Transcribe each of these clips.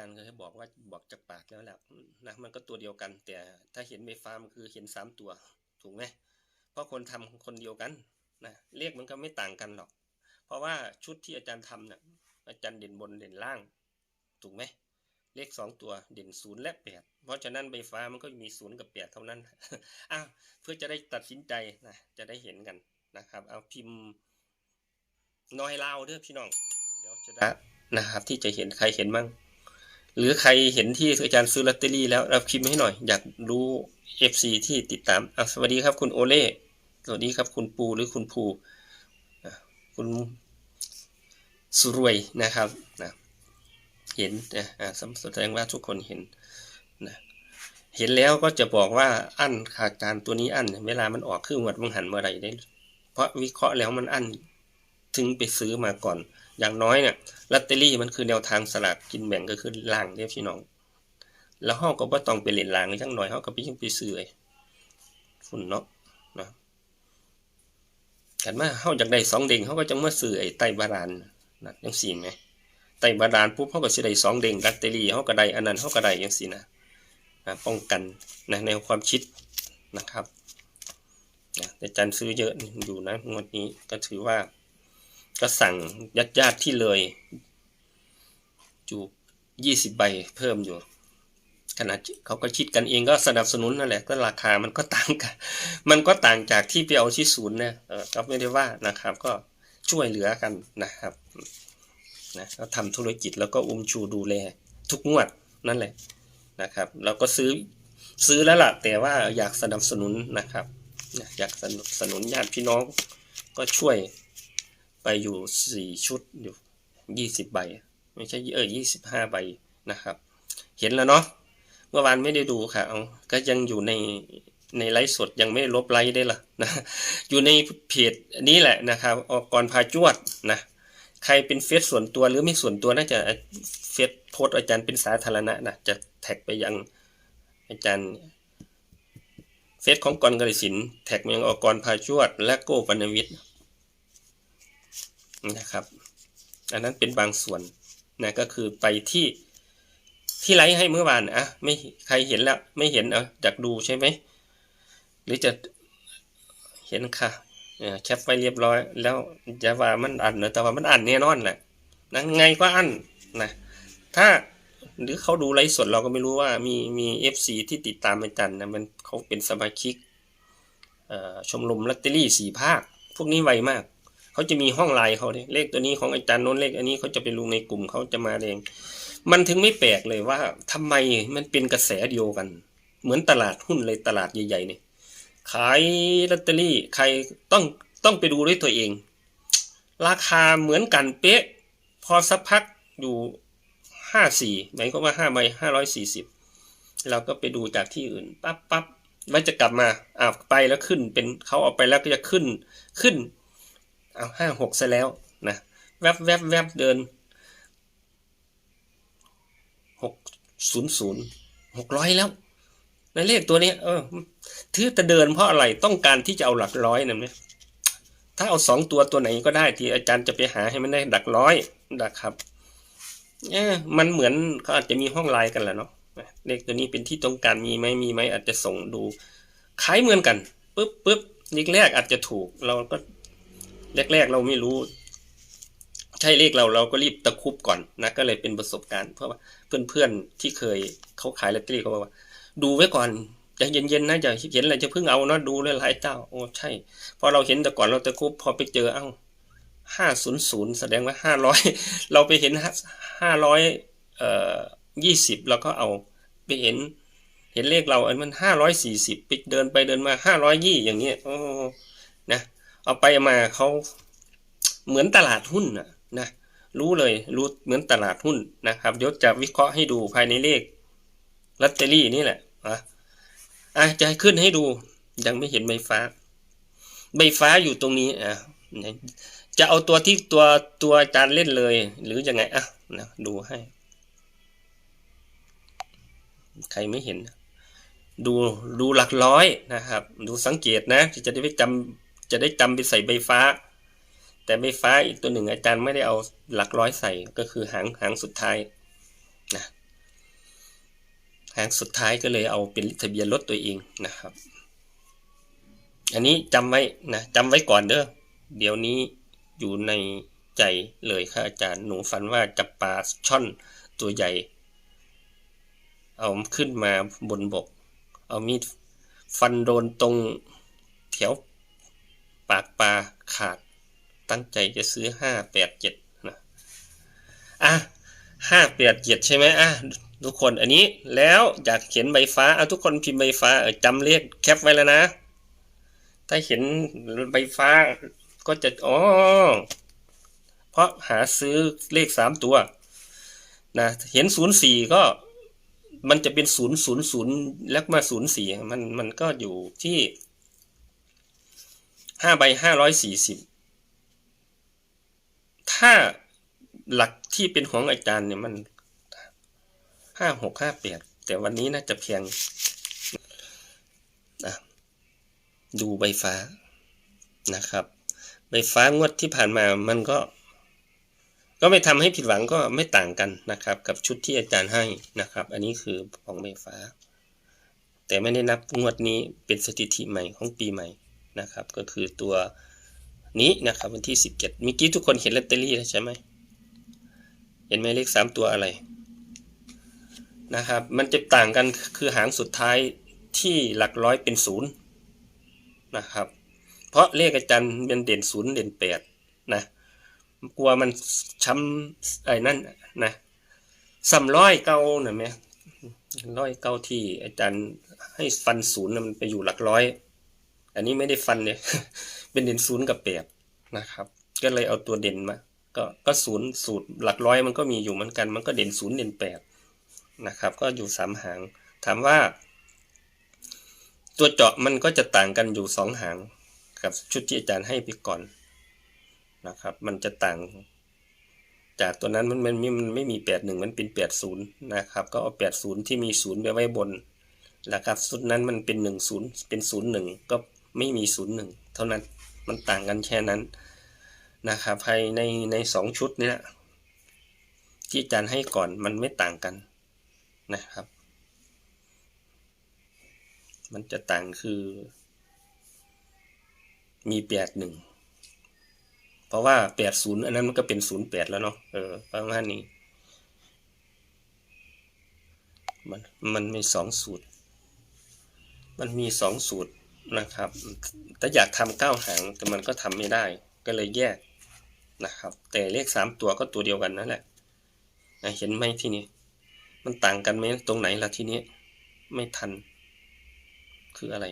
ารย์เคยบอกว่าบอกจากปากแล้วแหละนะมันก็ตัวเดียวกัน แต่ถ้าเห็นไฟฟ้ามันคือเห็นสามตัว ถูกไหมเพราะคนทำคนเดียวกันนะเลขมันก็ไม่ต่างกันหรอก เพราะว่าชุดที่อาจารย์ทำเนี่ยอาจารย์เด่นบนเด่นล่าง ถูกไหมเลขสองตัวเด่นศูนย์และแปดเพราะฉะนั้นใบฟ้ามันก็มีศูนย์กับแปดเท่านั้นอ้าวเพื่อจะได้ตัดสินใจนะจะได้เห็นกันนะครับ เอาพิมพ์น้อยลาวเด้อพี่น้อง เดี๋ยวจะได้นะครับ ที่จะเห็นใครเห็นมั่ง หรือใครเห็นที่อาจารย์ซื้อลอตเตอรี่แล้วรับพิมให้หน่อย อยากรู้ FC ที่ติดตามอะสวัสดีครับคุณโอเล่สวัสดีครับคุณปูหรือคุณภูอะคุณสุรวยนะครับนะเห็นนะอะแสดงว่าทุกคนเห็นนะเห็นแล้วก็จะบอกว่าอั้นขาดการตัวนี้อั้นเวลามันออกคือหวดมังหันเมื่อไรได้ เพราะวิเคราะห์แล้วมันอั้นถึงไปซื้อมาก่อน อย่างน้อยเนี่ยลอตเตอรี่มันคือแนวทางสลากกินแบ่งก็คือล่างเดียวพี่น้อง แล้วเฮาก็บ่ต้องไปเล่นล่างจังหน่อยเฮาก็ไปยังไปซื้อไอ้ฝุ่นเนาะนะกันมาเฮาอยากได้สองเด้งเฮาก็จังมาซื้อไอ้ไต้บาดาลนะจังซี่ไหมไต้บาดาลปุ๊บเฮาก็สิได้สองเด้งลอตเตอรี่เฮาก็ได้อันนั้นเฮาก็ได้จังซี่นะนะป้องกันนะแนวความคิดนะครับนะแต่จันซื้อเยอะอยู่นะงวดนี้ก็ถือว่า ก็สั่งญาติญาติที่เลยอยู่ยี่สิบใบเพิ่มอยู่ขนาดเขาก็คิดกันเองก็สนับสนุนนั่นแหละก็ราคามันก็ต่างกัน มันก็ต่างจากที่ไปเอาที่ศูนย์นะเออก็ไม่ได้ว่านะครับ ก็ช่วยเหลือกันนะครับนะก็ทำธุรกิจแล้วก็อุ้มชูดูแล ทุกงวดนั่นแหละนะครับ เราก็ซื้อซื้อแล้วล่ะแต่ว่าอยากสนับสนุนนะครับ อยากสนับสนุนญาติพี่น้องก็ช่วย ไปอยู่สี่ชุดอยู่ยี่สิบใบ ไม่ใช่เออยี่สิบห้าใบนะครับ เห็นแล้วเนาะเมื่อวานไม่ได้ดูค่ะเอาก็ยังอยู่ในในไลฟ์สดยังไม่ลบไลฟ์ได้ละนะอยู่ในเพจนี้แหละนะครับออกกรพาจวดนะใครเป็นเฟซส่วนตัวหรือไม่ส่วนตัวน่าจะเฟซโพสอาจารย์เป็นสาธารณะนะจะแท็กไปยังอาจารย์เฟซของกรกฤสินแท็กมายังออกกรพาจวด และโก้ปนวิทย์ นะครับ อันนั้นเป็นบางส่วนนะก็คือไปที่ที่ไลฟ์ให้เมื่อวานอะไม่ใครเห็นแล้วไม่เห็นเอออยากดูใช่ไหมหรือจะเห็นค่ะแคปไว้เรียบร้อย แล้วจะว่ามันอันเนอะแต่ว่ามันอันแน่นอนแหละนะไงก็อันนะถ้าหรือเขาดูไลฟ์สดเราก็ไม่รู้ว่ามีมีเอฟซีที่ติดตามอาจารย์นะมันเขาเป็นสมาชิกชมรมลอตเตอรี่สี่ภาค พวกนี้ไวมาก เขาจะมีห้องไลน์เขาเนี่ยเลขตัวนี้ของอาจารย์โน้นเลขอันนี้เขาจะไปลงในกลุ่มเขาจะมาเองมันถึงไม่แปลกเลยว่าทำไมมันเป็นกระแสเดียวกัน เหมือนตลาดหุ้นเลยตลาดใหญ่ๆเนี่ยขายลอตเตอรี่ใครต้องต้องไปดูด้วยตัวเอง ราคาเหมือนกันเป๊ะ พอสักพักอยู่ห้าสี่หมายความว่าห้าใบห้าร้อยสี่สิบเราก็ไปดูจากที่อื่นปั๊บปั๊บมันจะกลับมาอ้าไปแล้วขึ้นเป็นเขาเอาไปแล้วก็จะขึ้นขึ้น เอาห้าหกซะแล้วนะแวบแวบแวบเดินหกศูนย์ศูนย์หกร้อยแล้วในเลขตัวนี้เออที่จะเดินเพราะอะไรต้องการที่จะเอาหลักร้อยนั่นไหมถ้าเอาสองตัวตัวไหนก็ได้ที่อาจารย์จะไปหาให้มันได้หลักร้อยนะครับเออมันเหมือนเขาอาจจะมีห้องไลน์กันแหละเนาะเลขตัวนี้เป็นที่ต้องการมีไหมมีไหมอาจจะส่งดูคล้ายเหมือนกันปุ๊บปุ๊บนิกแรกอาจจะถูกเราก็ แรก ๆ เราไม่รู้ ใช่เลขเราเราก็รีบตะคุบก่อนนะก็เลยเป็นประสบการณ์ เพราะว่าเพื่อนๆที่เคยเขาขายลอตเตอรี่เขาบอกว่า ดูไว้ก่อนจะเย็นๆนะจะเห็นอะไรจะเพิ่งเอาเนาะดูเลยหลายเจ้าโอ้ใช่พอเราเห็นแต่ก่อนเราตะคุบพอไปเจอเอ้าห้าศูนย์ศูนย์แสดงว่าห้าร้อยเราไปเห็นห้าร้อยเอ่อยี่สิบเราก็เอาไปเห็น เห็นเลขเราอันมันห้าร้อยสี่สิบไปเดินไปเดินมาห้าร้อยยี่อย่างเงี้ยโอ้ เอาไปมาเขาเหมือนตลาดหุ้นนะนะรู้เลยรู้เหมือนตลาดหุ้นนะครับยวจะวิเคราะห์ให้ดูภายในเลขลอตเตอรี่นี่แหละอะอะจะขึ้นให้ดูยังไม่เห็นใบฟ้า ใบฟ้าอยู่ตรงนี้อะจะเอาตัวที่ตัวตัวอาจารเล่นเลย หรือยังไงอะนะดูให้ ใครไม่เห็น ดูดูหลักร้อยนะครับ ดูสังเกตนะจะได้ไปจำ จะได้จำไปใส่ใบฟ้า แต่ใบฟ้าอีกตัวหนึ่งอาจารย์ไม่ได้เอาหลักร้อยใส่ก็คือหางหางสุดท้ายนะหางสุดท้ายก็เลยเอาเป็นทะเบียนรถตัวเองนะครับ อันนี้จำไว้นะจำไว้ก่อนเด้อเดี๋ยวนี้อยู่ในใจเลยค่ะอาจารย์หนูฝันว่าจับปลาช่อนตัวใหญ่ เอาขึ้นมาบนบก เอามีดฟันโดนตรงแถว ปากปลาขาด ตั้งใจจะซื้อห้าแปดเจ็ดนะอะห้าแปดเจ็ดใช่ไหมอะทุกคนอันนี้แล้วอยากเขียนใบฟ้าเอาทุกคนพิมพ์ใบฟ้าเออจำเลขแคปไว้แล้วนะ ถ้าเห็นใบฟ้าก็จะอ๋อเพราะหาซื้อเลขสามตัวนะเห็นศูนย์สี่ก็มันจะเป็นศูนย์ศูนย์ศูนย์แล้วมาศูนย์สี่มันมันก็อยู่ที่ ห้าใบห้าร้อยสี่สิบถ้าหลักที่เป็นของอาจารย์เนี่ยมันห้าหกห้าแปดแต่วันนี้น่าจะเพียงนะดูใบฟ้านะครับ ใบฟ้างวดที่ผ่านมามันก็ ก็ไม่ทำให้ผิดหวังก็ไม่ต่างกันนะครับ กับชุดที่อาจารย์ให้นะครับ อันนี้คือของใบฟ้า แต่ไม่ได้นับงวดนี้เป็นสถิติใหม่ของปีใหม่ นะครับ ก็คือตัวนี้นะครับวันที่ 17เมื่อกี้ทุกคนเห็นลอตเตอรี่ใช่ไหมเห็นไหมเลขสามตัวอะไรนะครับ มันจะต่างกันคือหางสุดท้ายที่หลักร้อยเป็นศูนย์นะครับ เพราะเลขอาจารย์เป็นเด่นศูนย์เด่นแปดนะกลัวมันช้ำไอ้นั่นนะซ้ำร้อยเก้าหน่อยไหมร้อยเก้าที่อาจารย์ให้ฟันศูนย์มันไปอยู่หลักร้อย อันนี้ไม่ได้ฟันเนี่ย เป็นเด่นศูนย์กับแปดนะครับ ก็เลยเอาตัวเด่นมา ก็ก็ศูนย์สูตรหลักร้อยมันก็มีอยู่เหมือนกัน มันก็เด่นศูนย์เด่นแปดนะครับ ก็อยู่สามหาง ถามว่า ตัวเจาะมันก็จะต่างกันอยู่สองหางกับชุดที่อาจารย์ให้ไปก่อนนะครับ มันจะต่าง จากตัวนั้นมันมันมันไม่มีแปดหนึ่งมันเป็นแปดศูนย์นะครับ ก็เอาแปดศูนย์ที่มีศูนย์ไปไว้บนนะครับชุดนั้นมันเป็นหนึ่งศูนย์เป็นศูนย์หนึ่งก็ ไม่มีศูนย์หนึ่งเท่านั้นมันต่างกันแค่นั้นนะครับภายในในสองชุดนี้ที่อาจารย์ให้ก่อนมันไม่ต่างกันนะครับ มันจะต่างคือมีแปดหนึ่งเพราะว่าแปดศูนย์อันนั้นมันก็เป็นศูนย์แปดแล้วเนาะเออประมาณนี้มันมันมีสองสูตร มันมีสองสูตร นะครับ แต่อยากทำเก้าหางแต่มันก็ทำไม่ได้ ก็เลยแยกนะครับ แต่เลขสามตัวก็ตัวเดียวกันนั่นแหละนะเห็นไหมที่นี้ มันต่างกันไหมตรงไหนล่ะที่นี้ไม่ทัน คืออะไร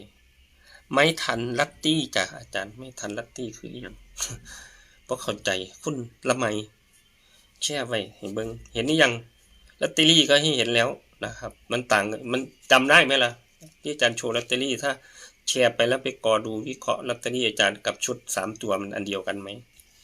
ไม่ทันลัตตี้จ้ะอาจารย์ ไม่ทันลัตตี้คืออหยังเพราะเข้าใจคุณละไมแช่ไว้เห็นเบิงเห็นนี่ยังลอตเตอรี่ก็ให้เห็นแล้วนะครับ มันต่างมันจำได้ไหมล่ะที่อาจารย์โชว์ลอตเตอรี่ถ้า แชร์ไปแล้วไปกอดูวิเคราะห์ลอตเตอรี่อาจารย์กับชุดสามตัวมันอันเดียวกันไหม